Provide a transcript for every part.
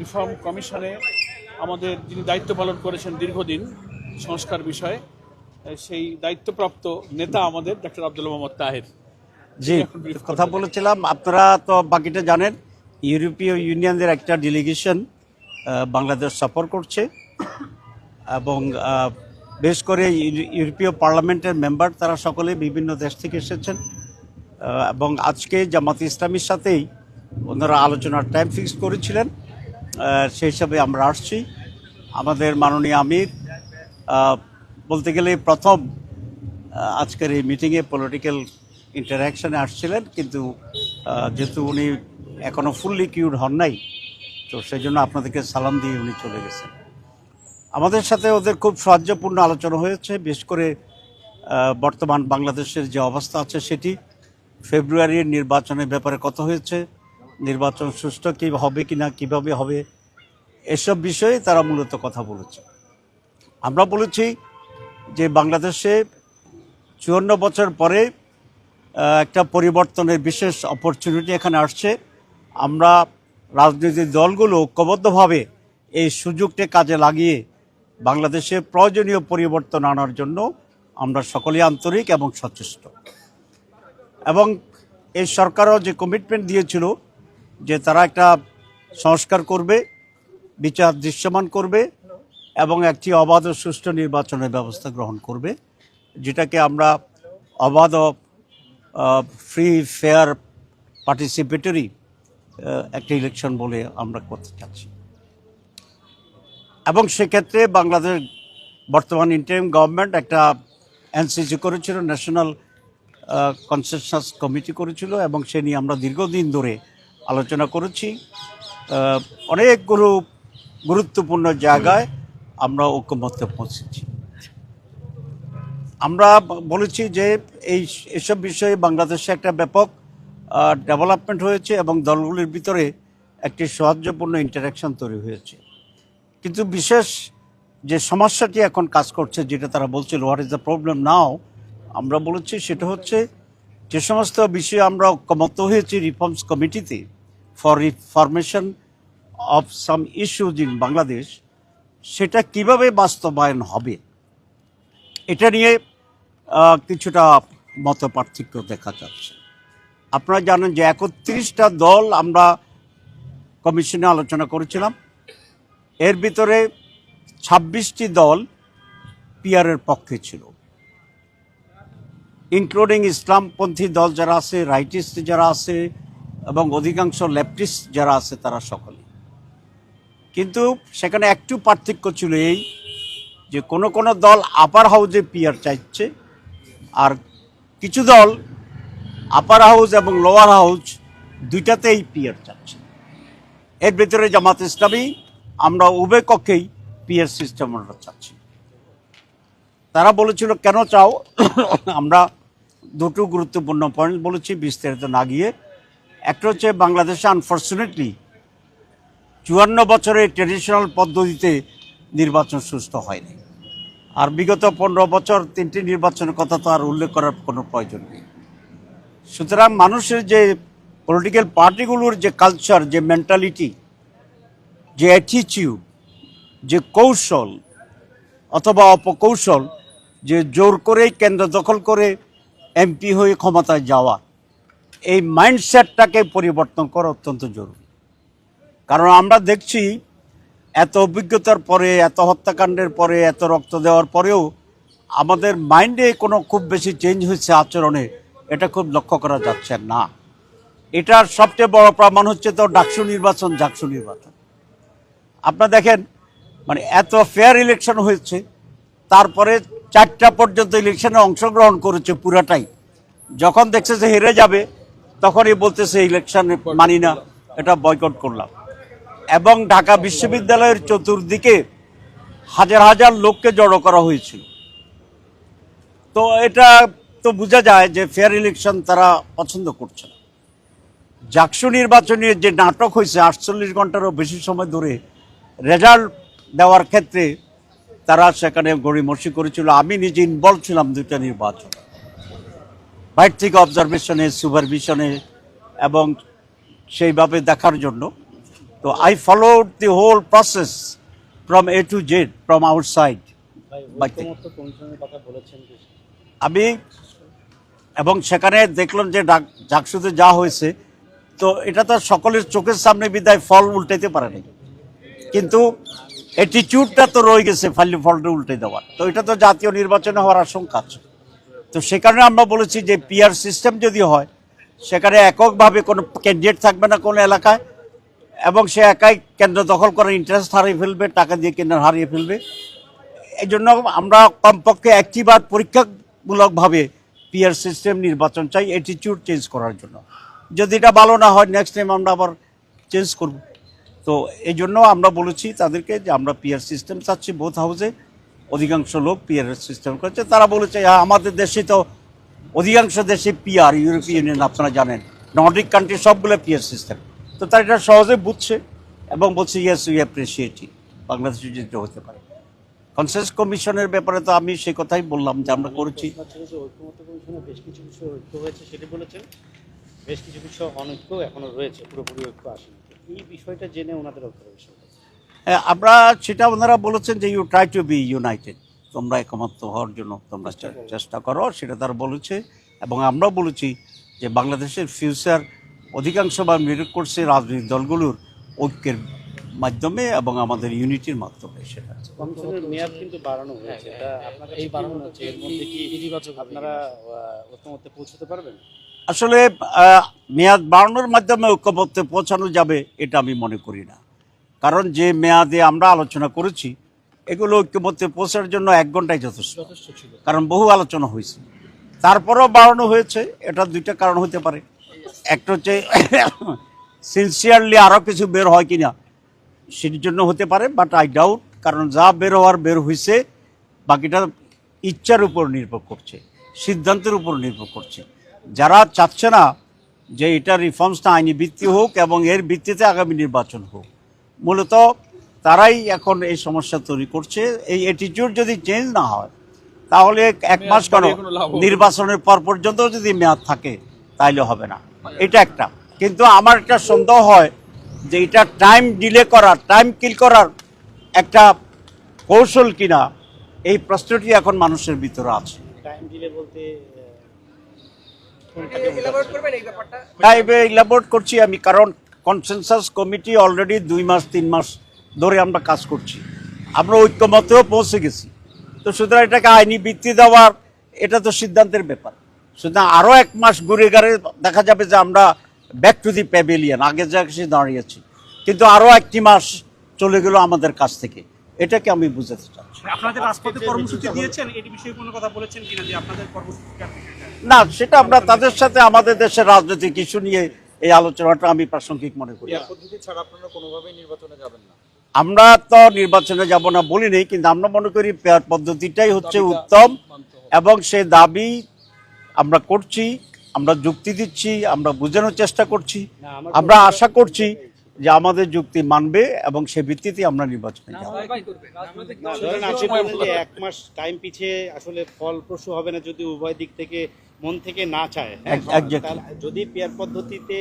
Reform কমিশনে আমাদের যিনি দায়িত্ব পালন করেছেন দীর্ঘদিন সংস্কার বিষয়ে সেই দায়িত্বপ্রাপ্ত নেতা আমাদের ডক্টর আব্দুল মোহাম্মদ তাহের। জি কথা বলেছিলাম আপনারা তো বাকিটা জানেন ইউরোপীয় ইউনিয়নের একটা ডেলিগেশন বাংলাদেশ সফর করছে। এবং বেশ করে ইউ- ইউরোপীয় পার্লামেন্টের মেম্বার তারা সকলে বিভিন্ন দেশ থেকে এসেছেন। এবং আজকে জামাত ইসলামীর সাথেই ওনারা আলোচনার টাইম ফিক্স করেছিলেন। সেই হিসাবে আমরা আসছি। আমাদের মাননীয় আমির বলতে গেলে প্রথম আজকের এই মিটিংয়ে পলিটিক্যাল ইন্টারাকশানে আসছিলেন, কিন্তু যেহেতু উনি এখনও ফুললি কিউড হন নাই, তো সেই জন্য আপনাদেরকে সালাম দিয়ে উনি চলে গেছেন। আমাদের সাথে ওদের খুব সাহায্যপূর্ণ আলোচনা হয়েছে, বিশেষ করে বর্তমান বাংলাদেশের যে অবস্থা আছে সেটি, ফেব্রুয়ারির নির্বাচনের ব্যাপারে কথা হয়েছে নির্বাচন সুষ্ঠু কী হবে কি না কীভাবে হবে, এসব বিষয়ে তারা মূলত কথা বলেছে। আমরা বলেছি যে বাংলাদেশে চুয়ান্ন বছর পরে একটা পরিবর্তনের বিশেষ অপরচুনিটি এখানে আসছে। আমরা রাজনৈতিক দলগুলো ঐক্যবদ্ধভাবে এই সুযোগটি কাজে লাগিয়ে বাংলাদেশে প্রয়োজনীয় পরিবর্তন আনার জন্য আমরা সকলেই আন্তরিক এবং সচেষ্ট। এবং এই সরকারও যে কমিটমেন্ট দিয়েছিল যে তারা একটা সংস্কার করবে, বিচার দৃশ্যমান করবে এবং একটি অবাধ ও সুষ্ঠু নির্বাচনের ব্যবস্থা গ্রহণ করবে, যেটাকে আমরা অবাধ ফ্রি ফেয়ার পার্টিসিপেটরি একটা ইলেকশন বলে আমরা করতে চাচ্ছি। এবং সেক্ষেত্রে বাংলাদেশ বর্তমান ইন্টারিম গভর্নমেন্ট একটা এনসিসি করেছিল ন্যাশনাল কনসেনসাস কমিটি করেছিল এবং সে নিয়ে আমরা দীর্ঘদিন ধরে আলোচনা করেছি। অনেকগুলো গুরুত্বপূর্ণ জায়গায় আমরা ঐক্যমত্যে পৌঁছেছি। আমরা বলেছি যে এই এসব বিষয়ে বাংলাদেশে একটা ব্যাপক ডেভেলপমেন্ট হয়েছে এবং দলগুলির ভিতরে একটি সৌহার্দ্যপূর্ণ ইন্টারাকশন তৈরি হয়েছে। কিন্তু বিশেষ যে সমস্যাটি এখন কাজ করছে যেটা তারা বলছিল what is the problem now আমরা বলেছি সেটা হচ্ছে, যে সমস্ত বিষয়ে আমরা ঐক্যমত্য হয়েছি রিফর্মস কমিটিতে for reformation of some issues in Bangladesh সেটা কীভাবে বাস্তবায়ন হবে? এটা নিয়ে কিছুটা মত পার্থক্য দেখা যাচ্ছে। আপনারা জানেন যে একত্রিশটা দল আমরা কমিশনে আলোচনা করেছিলাম। এর ভিতরে ছাব্বিশটি দল পিয়ারের পক্ষে ছিল। ইনক্লুডিং ইসলামপন্থী দল যারা আছে রাইটিস্ট যারা আছে এবং অধিকাংশ লেফটিস্ট যারা আছে তারা সকলে কিন্তু সেখানে একটু পার্থক্য ছিল এই যে কোনো কোনো দল আপার হাউজে পিয়ার চাইছে, আর কিছু দল আপার হাউস এবং লোয়ার হাউস দুইটাতেই পিয়ার চাচ্ছে। এর ভিতরে জামাত ইসলামী, আমরা উভয় কক্ষেই পিয়ার সিস্টেম আমরা চাচ্ছি। তারা বলেছিল, কেন চাও? আমরা দুটো গুরুত্বপূর্ণ পয়েন্ট বলেছি, বিস্তারিত না গিয়ে একটা হচ্ছে বাংলাদেশে আনফর্চুনেটলি চুয়ান্ন বছরের ট্রেডিশনাল পদ্ধতিতে নির্বাচন সুস্থ হয়নি আর বিগত পনেরো বছর তিনটি নির্বাচনের কথা তো আর উল্লেখ করার কোনো প্রয়োজন নেই। সুতরাং মানুষের যে পলিটিক্যাল পার্টিগুলোর যে কালচার যে মেন্টালিটি যে অ্যাটিচিউড যে কৌশল অথবা অপকৌশল, যে জোর করেই কেন্দ্র দখল করে এমপি হয়ে ক্ষমতায় যাওয়া এই মাইন্ডসেটটাকে পরিবর্তন করা অত্যন্ত জরুরি। কারণ আমরা দেখছি এত অভিজ্ঞতার পরে, এত হত্যাকাণ্ডের পরে, এত রক্ত দেওয়ার পরেও আমাদের মাইন্ডে কোনো খুব বেশি চেঞ্জ হয়েছে আচরণে, এটা খুব লক্ষ্য করা যাচ্ছে না। এটার সবচেয়ে বড় প্রমাণ হচ্ছে তো ডাকসু নির্বাচন জাকসু নির্বাচন। আপনারা দেখেন মানে এত ফেয়ার ইলেকশন হয়েছে, তারপরে চারটা পর্যন্ত ইলেকশনে অংশগ্রহণ করেছে পুরাটাই। যখন দেখছে যে হেরে যাবে তখনই বলতেছে ইলেকশন মানি না, এটা বয়কট করলাম। এবং ঢাকা বিশ্ববিদ্যালয়ের চতুর্দিকে হাজার হাজার লোককে জড়ো করা হয়েছিল। তো এটা তো বোঝা যায় যে ফেয়ার ইলেকশন তারা পছন্দ করছে না। জাকসু নির্বাচনের যে নাটক হয়েছে, আটচল্লিশ ঘন্টারও বেশি সময় ধরে রেজাল্ট দেওয়ার ক্ষেত্রে তারা সেখানে গড়িমসি করেছিল। আমি নিজে ইনভলভ ছিলাম দুইটা নির্বাচন। বাইর থেকে অবজারভেশনে সুপারভিশনে এবং সেইভাবে দেখার জন্য। তো I followed the whole process from A to Z from outside? আমি এবং সেখানে দেখলাম যে ডাক ডাকসুতে যা হয়েছে তো এটা তো সকলের চোখের সামনে বিদায় ফল উল্টাইতে পারে নাই। কিন্তু অ্যাটিটিউডটা তো রয়ে গেছে ফালি ফলটা উল্টে দেওয়ার। তো এটা তো জাতীয় নির্বাচনে হওয়ার আশঙ্কা আছে। তো সে কারণে আমরা বলেছি যে পিআর সিস্টেম যদি হয়, সেখানে এককভাবে কোনো ক্যান্ডিডেট থাকবে না কোনো এলাকায়, এবং সে একাই কেন্দ্র দখল করার ইন্টারেস্ট হারিয়ে ফেলবে, টাকা দিয়ে কেন্দ্র হারিয়ে ফেলবে। এই জন্য আমরা কমপক্ষে একটিবার পরীক্ষামূলকভাবে পিয়ার সিস্টেম নির্বাচন চাই অ্যাটিটিউড চেঞ্জ করার জন্য। যদি এটা ভালো না হয় নেক্সট টাইম আমরা আবার চেঞ্জ করব। তো এই জন্য আমরা বলেছি তাদেরকে যে আমরা পিয়ার সিস্টেম চাচ্ছি বোথ হাউসে অধিকাংশ লোক পিয়ার সিস্টেম করছে। তারা বলেছে "হ্যাঁ, আমাদের দেশে তো অধিকাংশ দেশে পিআর ইউরোপিয়ান ইউনিয়ন আপনারা জানেন। নর্ডিক কান্ট্রি সবগুলো পিয়ার সিস্টেম তো তারা এটা সহজে বুঝছে এবং বলছে ইয়েস উই অ্যাপ্রিসিয়েট বাংলাদেশে যেটা হতে পারে। কনসেন্স কমিশনের ব্যাপারে তো আমি সে কথাই বললাম যে আমরা করেছি। বেশ কিছু বলেছেন। বেশ কিছু অনৈক্য এখনও রয়েছে পুরোপুরি ঐক্য আসেনি। এই বিষয়টা জেনে ওনাদের হ্যাঁ, আমরা সেটা ওনারা বলেছেন যে you try to be united তোমরা একমাত্র হওয়ার জন্য তোমরা চেষ্টা করো সেটা তারা বলেছে। এবং আমরা বলেছি যে বাংলাদেশের ফিউচার অধিকাংশ বা মেরিট করছে রাজনৈতিক দলগুলোর ঐক্যের মাধ্যমে এবং আমাদের ইউনিটির মাধ্যমে সেটা মেয়াদ কিন্তু বাড়ানো হয়েছে। এই বাড়ানো হচ্ছে? এর মধ্যে কি ইতিবাচক আপনারা ঐক্যমত্যে পৌঁছতে পারবেন? আসলে মেয়াদ বাড়ানোর মাধ্যমে ঐক্যমত্যে পৌঁছানো যাবে এটা আমি মনে করি না। কারণ যে মেয়াদে আমরা আলোচনা করেছি এগুলো ঐক্যমত্যে পৌঁছানোর জন্য এক ঘন্টায় যথেষ্ট। কারণ বহু আলোচনা হয়েছে। তারপরেও বাড়ানো হয়েছে এটা দুইটা কারণ হতে পারে। একটা হচ্ছে সিনসিয়ারলি আরও কিছু বের হয় কি না সেটির জন্য হতে পারে বাট আই ডাউট কারণ যা বের হওয়ার বের হয়েছে বাকিটা ইচ্ছার উপর নির্ভর করছে সিদ্ধান্তের উপর নির্ভর করছে। যারা চাচ্ছে না যে এটা রিফর্মসটা আইনি ভিত্তি হোক এবং এর ভিত্তিতে আগামী নির্বাচন হোক মূলত তারাই এখন এই সমস্যা তৈরি করছে। এই অ্যাটিটিউড যদি চেঞ্জ না হয় তাহলে এক মাস কেন। নির্বাচনের পর পর্যন্ত যদি মেয়াদ থাকে তাইলে হবে না। এটা একটা। কিন্তু আমার একটা সন্দেহ হয় যে এটা টাইম ডিলে করার টাইম কিল করার একটা কৌশল কিনা এই প্রশ্নটি এখন মানুষের ভিতরে আছে। টাইম দিলে বলতে এলাবোরেট করবেন এই ব্যাপারটা? টাইমে ইলাবোরেট করছি আমি কারণ কনসেনসাস কমিটি অলরেডি দুই মাস তিন মাস ধরে আমরা কাজ করছি। আমরা ঐক্যমতেও পৌঁছে গেছি। তো সুতরাং এটাকে আইনি বৃত্তি দেওয়ার এটা তো সিদ্ধান্তের ব্যাপার। সুতরাং আরও এক মাস ঘুরে গেলে দেখা যাবে যে আমরা ব্যাক টু দি প্যাভিলিয়ন আগে যা কিছু দাঁড়িয়েছি। কিন্তু আরও একটি মাস চলে গেল আমাদের কাছ থেকে। এটাকে আমি বুঝাতে চাচ্ছি। আপনাদের রাজপথে কর্মসূচি দিয়েছেন? এটি বিষয়ে কোনো কথা বলেছেন কিনা যে আপনাদের কর্মসূচি না সেটা আমরা তাদের সাথে আমাদের দেশের রাজনৈতিক ইস্যু নিয়ে এই আলোচনাটা আমি প্রাসঙ্গিক মনে করি। পদ্ধতি ছাড়া আপনারা কোনোভাবেই নির্বাচনে যাবেন না। আমরা তো নির্বাচনে যাব না বলি নেই কিন্তু আমরা মনে করি পেয়ার পদ্ধতিটাই হচ্ছে উত্তম এবং সে দাবি আমরা করছি আমরা যুক্তি দিচ্ছি আমরা বোঝানোর চেষ্টা করছি। আমরা আশা করছি যে আমাদের যুক্তি মানবে এবং সে ভিত্তিতে আমরা নির্বাচনে যাব। এক মাস টাইম পিছিয়ে আসলে ফলপ্রসূ হবে না যদি উভয় দিক থেকে মন থেকে না চায় হ্যাঁ? যদি পেয়ার পদ্ধতিতে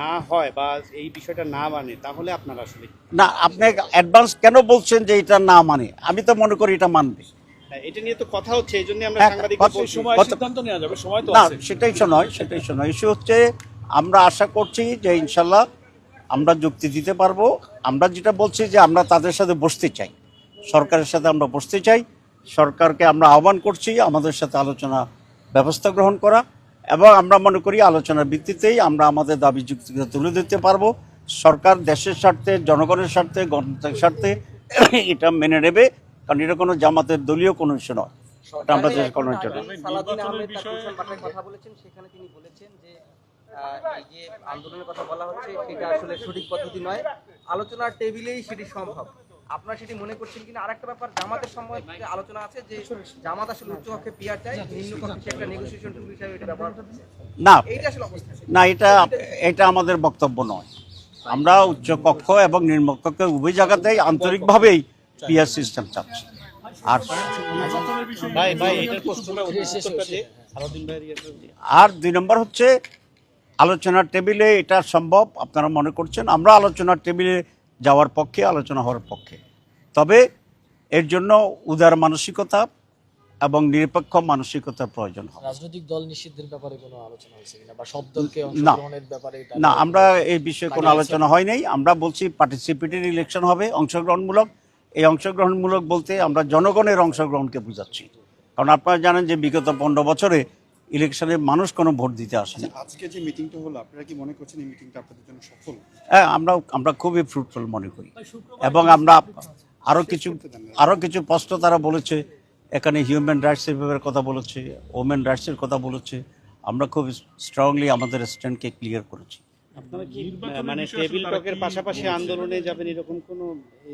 না হয় বা এই বিষয়টা না মানে তাহলে আপনার আসলে না আপনি অ্যাডভান্স কেন বলছেন যে এটা না মানে? আমি তো মনে করি এটা মানবে। হ্যাঁ, এটা নিয়ে তো কথা হচ্ছে এই জন্য আমরা হ্যাঁ, সাংবাদিক কথা- সেই সময় সিদ্ধান্ত নেওয়া যাবে সময় তো আছে। সেটাই শোনয় সেটাই ইস্যু হচ্ছে আমরা আশা করছি যে ইনশাল্লাহ আমরা যুক্তি দিতে পারব। আমরা যেটা বলছি যে আমরা তাদের সাথে বসতে চাই। সরকারের সাথে আমরা বসতে চাই। সরকারকে আমরা আহ্বান করছি আমাদের সাথে আলোচনা ব্যবস্থা গ্রহণ করা এবং আমরা মনে করি আলোচনার ভিত্তিতেই আমরা আমাদের দাবি যুক্তিকে তুলে দিতে পারব। সরকার দেশের স্বার্থে জনগণের স্বার্থে গণতন্ত্রের স্বার্থে এটা মেনে নেবে। কারণ এটা কোনো জামাতের দলীয় কোনো ইস্যু নয়। এটা আমরা দেশের কোনো জন্য সালাদিন আহমেদ তার গুলশান বাসায় কথা বলেছেন সেখানে তিনি বলেছেন যে এই যে আন্দোলনের কথা বলা হচ্ছে সেটা আসলে সঠিক পদ্ধতি নয়। আলোচনার টেবিলেই সেটি সম্ভব। আপনারা সেটি মনে করছেন কিনা? আরেকটা ব্যাপার জামাতের সময় আলোচনা আছে যে জামাত আসলে উচ্চকক্ষে পিয়ার চাই নিম্ন কক্ষে একটা নেগোসিয়েশন টুল হিসাবে এটা ব্যবহার করছে। না এইটা আসলে অবস্থা না এটা এটা আমাদের বক্তব্য নয়। আমরা উচ্চ কক্ষ এবং নিম্ন কক্ষ উভয় জায়গাতেই আন্তরিকভাবেই পিয়ার সিস্টেম চাচ্ছি। আর আর দুই নম্বর হচ্ছে আলোচনার টেবিলে এটা সম্ভব আপনারা মনে করছেন। আমরা আলোচনার টেবিলে যাওয়ার পক্ষে আলোচনা হওয়ার পক্ষে। তবে এর জন্য উদার মানসিকতা এবং নিরপেক্ষ মানসিকতার প্রয়োজন হবে। রাজনৈতিক দল নিষিদ্ধের ব্যাপারে কোনো আলোচনা হয়েছে কিনা? বা সব দলকে না। অংশগ্রহণের ব্যাপারে না আমরা এই বিষয়ে কোনো আলোচনা হয় নাই আমরা বলছি পার্টিসিপেটরি ইলেকশন হবে অংশগ্রহণমূলক। এই অংশগ্রহণমূলক বলতে আমরা জনগণের অংশগ্রহণকে বুঝাচ্ছি। কারণ আপনারা জানেন যে বিগত পনেরো বছরে ইলেকশনে মানুষ কোনো ভোট দিতে আসে না। আজকে যে মিটিংটা হলো আপনারা কি মনে করছেন এই মিটিংটা আপনাদের জন্য সফল? হ্যাঁ আমরা আমরা খুবই ফ্রুটফুল মনে করি। এবং আমরা আরও কিছু আরও কিছু প্রশ্ন তারা বলেছে। এখানে হিউম্যান রাইটসের ব্যাপারে কথা বলেছে ওমেন রাইটসের কথা বলেছে। আমরা খুব স্ট্রংলি আমাদের স্ট্যান্ডকে ক্লিয়ার করেছি। আপনারা কি মানে টেবিল টকের পাশাপাশি আন্দোলনে যাবেন এরকম কোনো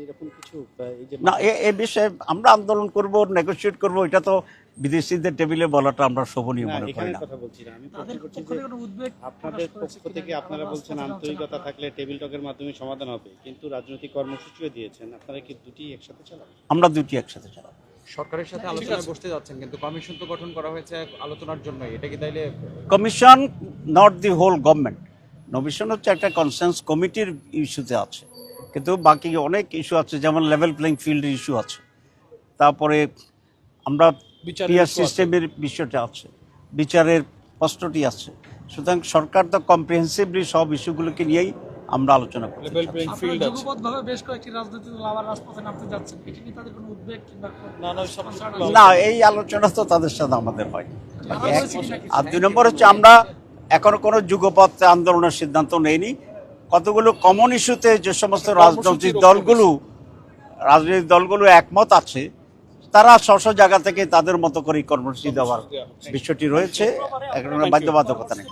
এরকম কিছু না এ- বিষয়ে আমরা আন্দোলন করব নেগোসিয়েট করব এটা তো বিদেশিদের টেবিলে বলাটা আমরা শোভনীয় মনে করি না। কথা বলছি না। আমি প্রশ্ন করছি যে থেকে কোনো উদ্বেগ আপনাদের পক্ষ থেকে আপনারা বলছেন আন্তরিকতা থাকলে টেবিল টকের মাধ্যমে সমাধান হবে কিন্তু রাজনৈতিক কর্মসূচিও দিয়েছেন। আপনারা কি দুটি একসাথে চালাবেন আমরা দুটি একসাথে চালাবো। সরকারের সাথে আলোচনায় বসতে যাচ্ছেন কিন্তু কমিশন তো গঠন করা হয়েছে আলোচনার জন্য এটা কি তাইলে commission not the whole government commission হচ্ছে একটা কনসেন্স কমিটির ইস্যুতে আছে। কিন্তু বাকি অনেক ইস্যু আছে যেমন লেভেল প্লেইং ফিল্ডের ইস্যু আছে। তারপরে আমরা আছে। সিস্টেমের বিষয়টা আছে বিচারের প্রশ্নটি আছে। সুতরাং সরকার তো কম্প্রিহেন্সিভলি সব ইস্যুগুলোকে নিয়েই আমরা আলোচনা কোনো না এই আলোচনা তো তাদের সাথে আমাদের হয়? আর দুই নম্বর হচ্ছে আমরা এখনও কোনো যুগপথ আন্দোলনের সিদ্ধান্ত নেয়নি কতগুলো কমন ইস্যুতে যে সমস্ত রাজনৈতিক দলগুলো রাজনৈতিক দলগুলো একমত আছে তারা স্ব জায়গা থেকে তাদের মতো করে কর্মসূচি দেওয়ার বিষয়টি রয়েছে। এখন বাধ্যবাধকতা নেই।